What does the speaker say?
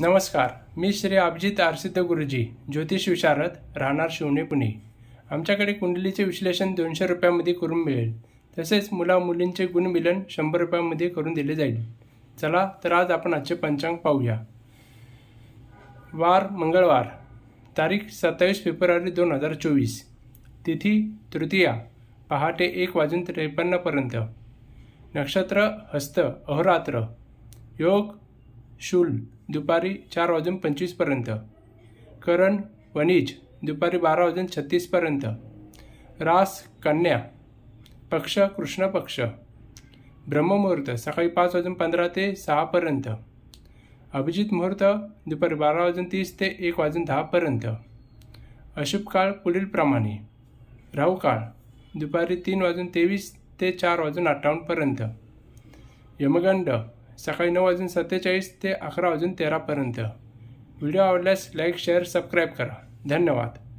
नमस्कार मी श्री अभिजित आरसिद्ध गुरुजी ज्योतिष विशारद राहणार शिवणे पुणे. आमच्याकडे कुंडलीचे विश्लेषण दोनशे रुपयामध्ये करून मिळेल. तसेच मुला मुलींचे गुणमिलन शंभर रुपयामध्ये करून दिले जाईल. चला तर आज आपण आजचे पंचांग पाहूया. वार मंगळवार तारीख सत्तावीस फेब्रुवारी दोन हजार चोवीस. तिथी तृतीया पहाटे एक वाजून त्रेपन्नपर्यंत नक्षत्र हस्त अहोरात्र. योग शूल दुपारी चार वाजून पंचवीसपर्यंत करण वणिज दुपारी बारा वाजून छत्तीसपर्यंत रास कन्या पक्ष कृष्ण पक्ष. ब्रह्ममुहूर्त सकाळी पाच वाजून पंधरा ते सहापर्यंत अभिजित मुहूर्त दुपारी बारा वाजून तीस ते एक वाजून दहापर्यंत अशुभ काळ पुढीलप्रमाणे राहू काळ दुपारी तीन वाजून तेवीस ते चार वाजून अठ्ठावन्नपर्यंत यमगंड सकाळी नऊ वाजून सत्तेचाळीस ते अकरा वाजून तेरापर्यंत. व्हिडिओ आवडल्यास लाईक शेअर सबस्क्राईब करा. धन्यवाद.